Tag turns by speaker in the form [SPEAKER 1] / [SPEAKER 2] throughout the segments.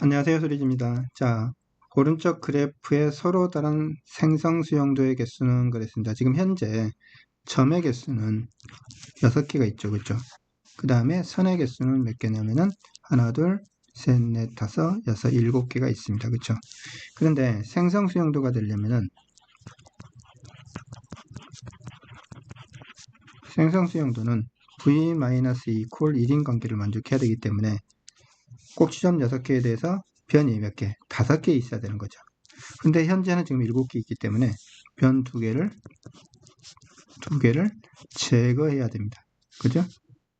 [SPEAKER 1] 안녕하세요. 소리지입니다. 자, 오른쪽 그래프에 서로 다른 생성 수용도의 개수는 그랬습니다. 지금 현재 점의 개수는 6개가 있죠. 그렇죠? 그 다음에 선의 개수는 몇 개냐면은 하나, 둘, 셋, 넷, 다섯, 여섯, 일곱 개가 있습니다. 그렇죠? 그런데 생성 수용도가 되려면은 생성 수용도는 v-equal 1인 관계를 만족해야 되기 때문에 꼭지점 6개에 대해서 변이 몇 개? 5개 있어야 되는 거죠. 근데 현재는 지금 7개 있기 때문에 변 2개를 2개를 제거해야 됩니다. 그죠?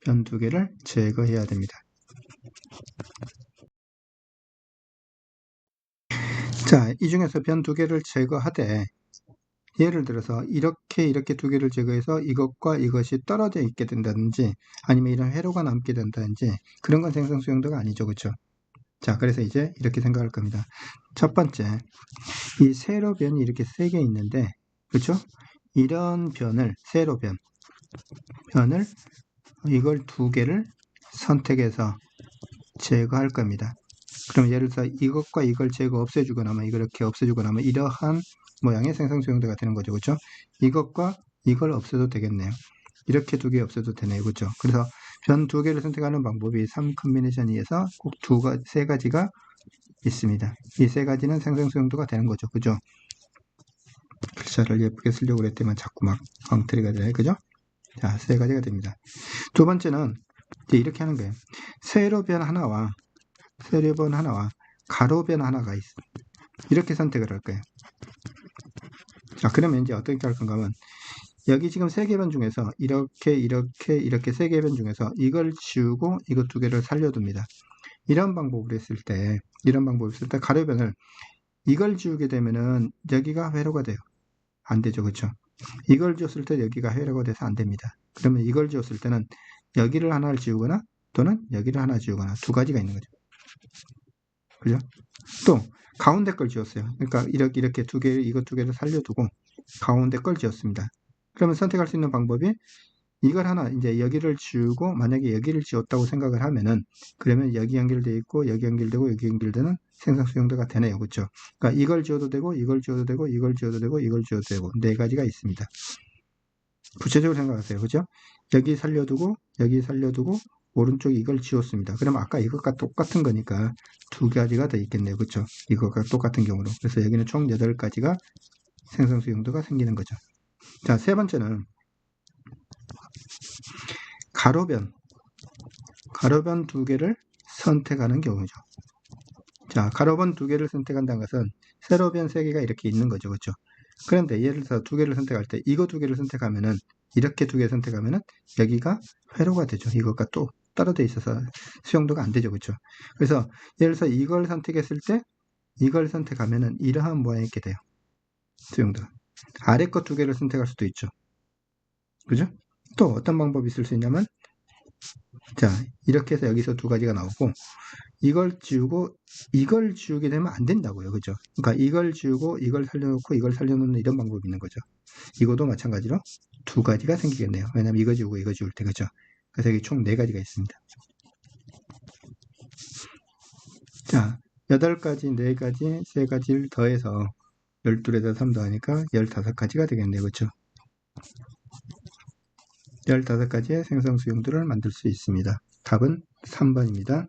[SPEAKER 1] 변 2개를 제거해야 됩니다. 자, 이 중에서 변 2개를 제거하되 예를 들어서 이렇게 이렇게 두 개를 제거해서 이것과 이것이 떨어져 있게 된다든지 아니면 이런 회로가 남게 된다든지 그런 건 생성 수용도가 아니죠. 그렇죠? 자, 그래서 이제 이렇게 생각할 겁니다. 첫 번째, 이 세로 변이 이렇게 세 개 있는데 그렇죠? 이런 변을 세로 변 변을 이걸 두 개를 선택해서 제거할 겁니다. 그럼 예를 들어서 이것과 이걸 제거 없애주거나 뭐 이렇게 없애주거나 뭐 이러한 모양의 생성 수용도가 되는 거죠. 그렇죠? 이것과 이걸 없애도 되겠네요. 이렇게 두 개 없애도 되네요. 그렇죠? 그래서 변 두 개를 선택하는 방법이 3 컨비네이션에서 꼭 두 가지, 세 가지가 있습니다. 이 세 가지는 생성 수용도가 되는 거죠. 그죠? 글자를 예쁘게 쓰려고 그랬더만 자꾸 막 엉터리가 돼요. 그죠? 자, 세 가지가 됩니다. 두 번째는 이렇게 하는 거예요. 세로 변 하나와 세로 변 하나와 가로 변 하나가 있어. 이렇게 선택을 할 거예요. 자, 그러면 이제 어떻게 할 건가 하면 여기 지금 세 개변 중에서 이렇게 이렇게 이렇게 세 개변 중에서 이걸 지우고 이거 두 개를 살려둡니다. 이런 방법을 했을 때 이런 방법을 했을 때 가로변을 이걸 지우게 되면은 여기가 회로가 돼요. 안 되죠. 그렇죠? 이걸 지웠을 때 여기가 회로가 돼서 안 됩니다. 그러면 이걸 지웠을 때는 여기를 하나를 지우거나 또는 여기를 하나 지우거나 두 가지가 있는 거죠. 그죠? 또 가운데 걸 지웠어요. 그러니까 이렇게 이렇게 두 개, 이것 두 개를 살려두고 가운데 걸 지웠습니다. 그러면 선택할 수 있는 방법이 이걸 하나 이제 여기를 지우고 만약에 여기를 지웠다고 생각을 하면은 그러면 여기 연결되어 있고 여기 연결되고 여기 연결되는 생성 수용도가 되네요. 그렇죠? 그러니까 이걸 지워도 되고 이걸 지워도 되고 이걸 지워도 되고 이걸 지워도 되고 네 가지가 있습니다. 구체적으로 생각하세요. 그죠? 여기 살려두고 여기 살려두고 오른쪽에 이걸 지웠습니다. 그러면 아까 이것과 똑같은 거니까 두 가지가 더 있겠네요. 그렇죠? 이것과 똑같은 경우로. 그래서 여기는 총 8가지가 생성 수용도가 생기는 거죠. 자, 세 번째는 가로변. 가로변 두 개를 선택하는 경우죠. 자, 가로변 두 개를 선택한다는 것은 세로변 세 개가 이렇게 있는 거죠. 그렇죠? 그런데 예를 들어서 두 개를 선택할 때 이거 두 개를 선택하면은 이렇게 두 개 선택하면은 여기가 회로가 되죠. 이것과 또 떨어져 있어서 수용도가 안 되죠. 그렇죠? 그래서 예를 들어서 이걸 선택했을 때 이걸 선택하면은 이러한 모양이 있게 돼요. 수용도가. 아래 것 두 개를 선택할 수도 있죠. 그죠? 또 어떤 방법이 있을 수 있냐면 자 이렇게 해서 여기서 두 가지가 나오고 이걸 지우고 이걸 지우게 되면 안 된다고요. 그죠? 그러니까 이걸 지우고 이걸 살려놓고 이걸 살려놓는 이런 방법이 있는 거죠. 이것도 마찬가지로 두 가지가 생기겠네요. 왜냐면 이거 지우고 이거 지울 때 그죠? 그래서 여기 총 네 가지가 있습니다. 자, 여덟 가지, 네 가지, 세 가지를 더해서 12에다 3 더하니까 15가지가 되겠네요. 그렇죠? 15가지의 생성 수용도를 만들 수 있습니다. 답은 3번입니다.